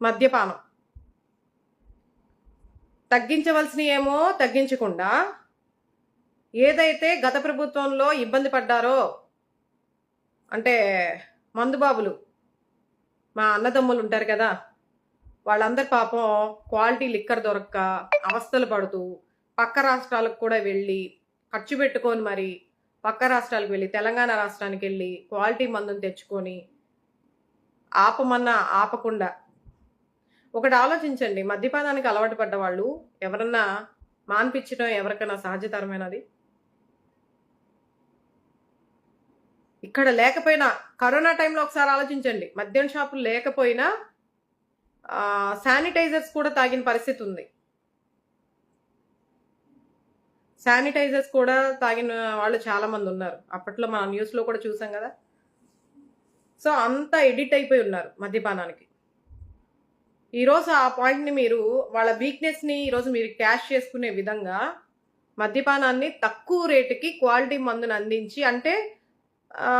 మద్యపానం. తగ్గించవలసిన ఏమో తగ్గించకుండా ఏదైతే గత ప్రభుత్వంలో ఇబ్బంది పడ్డారో అంటే మందుబాబులు మా అన్నదమ్ములు ఉంటారు కదా వాళ్ళందరి పాపం క్వాలిటీ లిక్కర్ దొరక్క అవస్థలు పడుతూ పక్క రాష్ట్రాలకు కూడా వెళ్ళి ఖర్చు పెట్టుకొని మరి పక్క రాష్ట్రాలకు వెళ్ళి తెలంగాణ రాష్ట్రానికి వెళ్ళి క్వాలిటీ మందుని తెచ్చుకొని ఆపమన్నా ఆపకుండా ఒకటి ఆలోచించండి. మద్యపానానికి అలవాటు పడ్డ వాళ్ళు ఎవరన్నా మాన్పించడం ఎవరికైనా సహజతరమైనది? ఇక్కడ లేకపోయినా కరోనా టైంలో ఒకసారి ఆలోచించండి. మద్యం షాపులు లేకపోయినా శానిటైజర్స్ కూడా తాగిన పరిస్థితి ఉంది. శానిటైజర్స్ కూడా తాగిన వాళ్ళు చాలామంది ఉన్నారు. అప్పట్లో మన న్యూస్లో కూడా చూసాం కదా. సో అంతా ఎడిట్ అయిపోయి ఉన్నారు మద్యపానానికి. ఈరోజు ఆ పాయింట్ని మీరు వాళ్ళ వీక్నెస్ని ఈరోజు మీరు క్యాష్ చేసుకునే విధంగా మద్యపానాన్ని తక్కువ రేటుకి క్వాలిటీ మందుని అందించి అంటే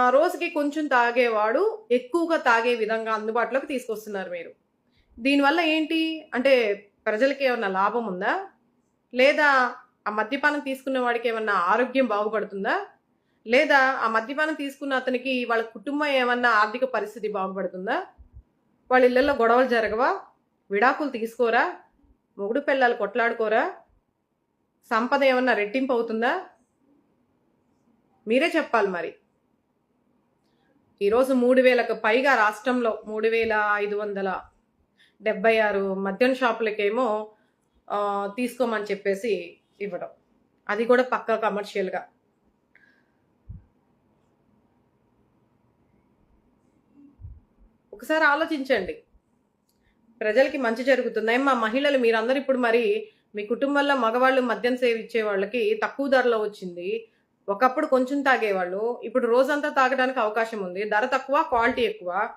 రోజుకి కొంచెం తాగేవాడు ఎక్కువగా తాగే విధంగా అందుబాటులోకి తీసుకొస్తున్నారు మీరు. దీనివల్ల ఏంటి? అంటే ప్రజలకి ఏమన్నా లాభం ఉందా? లేదా ఆ మద్యపానం తీసుకున్న వాడికి ఏమన్నా ఆరోగ్యం బాగుపడుతుందా? లేదా ఆ మద్యపానం తీసుకున్న అతనికి వాళ్ళ కుటుంబం ఏమన్నా ఆర్థిక పరిస్థితి బాగుపడుతుందా? వాళ్ళ ఇళ్ళల్లో గొడవలు జరగవా? విడాకులు తీసుకోరా? మొగుడు పిల్లలు కొట్లాడుకోరా? సంపద ఏమన్నా రెట్టింపు అవుతుందా? మీరే చెప్పాలి మరి. ఈరోజు మూడు వేలకు పైగా రాష్ట్రంలో మూడు వేల ఐదు వందల డెబ్బై ఆరు మద్యం షాపులకేమో తీసుకోమని చెప్పేసి ఇవ్వడం. అది కూడా పక్క కమర్షియల్గా. ఒకసారి ఆలోచించండి. ప్రజలకి మంచి జరుగుతుంది మా మహిళలు మీరందరూ ఇప్పుడు మరి మీ కుటుంబంలో మగవాళ్ళు మద్యం సేవించే వాళ్ళకి తక్కువ ధరలో వచ్చింది. ఒకప్పుడు కొంచెం తాగేవాళ్ళు. ఇప్పుడు రోజంతా తాగడానికి అవకాశం ఉంది. ధర తక్కువ క్వాలిటీ ఎక్కువ.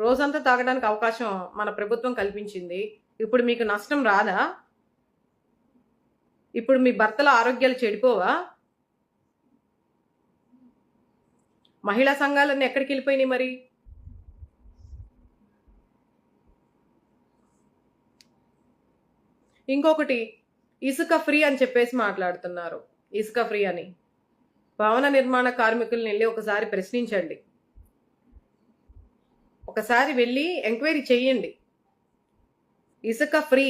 రోజంతా తాగడానికి అవకాశం మన ప్రభుత్వం కల్పించింది. ఇప్పుడు మీకు నష్టం రాదా? ఇప్పుడు మీ భర్తల ఆరోగ్యాలు చెడిపోవా? మహిళా సంఘాలన్నీ ఎక్కడికి వెళ్ళిపోయినాయి మరి? ఇంకొకటి ఇసుక ఫ్రీ అని చెప్పేసి మాట్లాడుతున్నారు. ఇసుక ఫ్రీ అని. భవన నిర్మాణ కార్మికుల్ని వెళ్ళి ఒకసారి ప్రశ్నించండి. ఒకసారి వెళ్ళి ఎంక్వైరీ చేయండి ఇసుక ఫ్రీ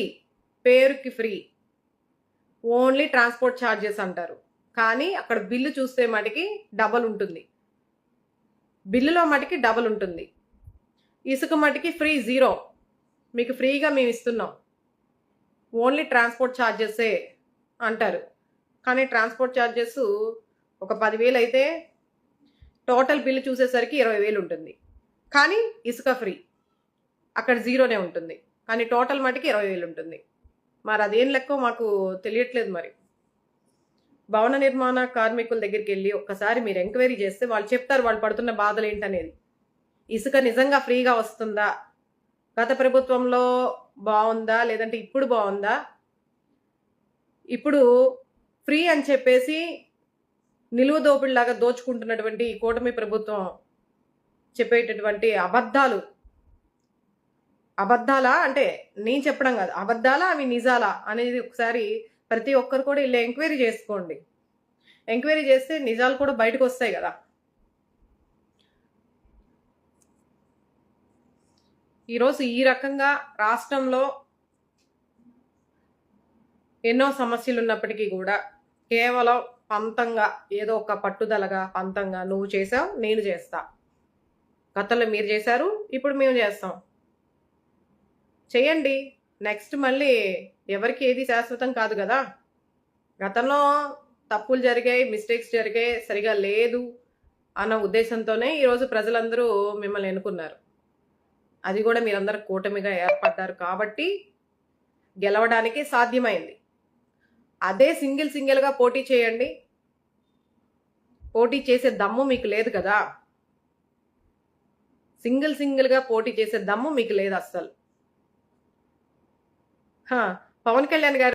పేరుకి ఫ్రీ. ఓన్లీ ట్రాన్స్పోర్ట్ ఛార్జెస్ అంటారు. కానీ అక్కడ బిల్లు చూస్తే మటుకి డబల్ ఉంటుంది. బిల్లులో మటుకి డబల్ ఉంటుంది. ఇసుక మటుకి ఫ్రీ జీరో. మీకు ఫ్రీగా మేము ఇస్తున్నాం. ఓన్లీ ట్రాన్స్పోర్ట్ ఛార్జెసే అంటారు. కానీ ట్రాన్స్పోర్ట్ ఛార్జెస్ ఒక పదివేలు అయితే టోటల్ బిల్లు చూసేసరికి ఇరవై వేలు ఉంటుంది. కానీ ఇసుక ఫ్రీ. అక్కడ జీరోనే ఉంటుంది. కానీ టోటల్ మటుకి ఇరవై వేలు ఉంటుంది. మరి అదేం లెక్కో మాకు తెలియట్లేదు మరి. భవన నిర్మాణ కార్మికుల దగ్గరికి వెళ్ళి ఒక్కసారి మీరు ఎంక్వైరీ చేస్తే వాళ్ళు చెప్తారు వాళ్ళు పడుతున్న బాధలు ఏంటనేది. ఇసుక నిజంగా ఫ్రీగా వస్తుందా? గత ప్రభుత్వంలో బాగుందా? లేదంటే ఇప్పుడు బాగుందా? ఇప్పుడు ఫ్రీ అని చెప్పేసి నిలువ దోపిడిలాగా దోచుకుంటున్నటువంటి ఈ కూటమి ప్రభుత్వం చెప్పేటటువంటి అబద్ధాలు. అబద్ధాలా? అంటే నేను చెప్పడం కాదు. అబద్ధాలా? అవి నిజాలా? అనేది ఒకసారి ప్రతి ఒక్కరు కూడా ఇలా ఎంక్వైరీ చేసుకోండి. ఎంక్వైరీ చేస్తే నిజాలు కూడా బయటకు వస్తాయి కదా. ఈరోజు ఈ రకంగా రాష్ట్రంలో ఎన్నో సమస్యలు ఉన్నప్పటికీ కూడా కేవలం పంతంగా ఏదో ఒక పట్టుదలగా పంతంగా నువ్వు చేసావు నేను చేస్తా. గతంలో మీరు చేశారు ఇప్పుడు మేము చేస్తాం. చేయండి. నెక్స్ట్ మళ్ళీ ఎవరికి ఏది శాశ్వతం కాదు కదా. గతంలో తప్పులు జరిగాయి మిస్టేక్స్ జరిగాయి సరిగా లేదు అన్న ఉద్దేశంతోనే ఈరోజు ప్రజలందరూ మిమ్మల్ని ఎన్నుకున్నారు. అది కూడా మీరందరూ కూటమిగా ఏర్పడ్డారు కాబట్టి గెలవడానికి సాధ్యమైంది. అదే సింగిల్ సింగిల్గా పోటీ చేయండి. పోటీ చేసే దమ్ము మీకు లేదు కదా. సింగిల్ సింగిల్గా పోటీ చేసే దమ్ము మీకు లేదు అస్సలు. హా, పవన్ కళ్యాణ్ గారు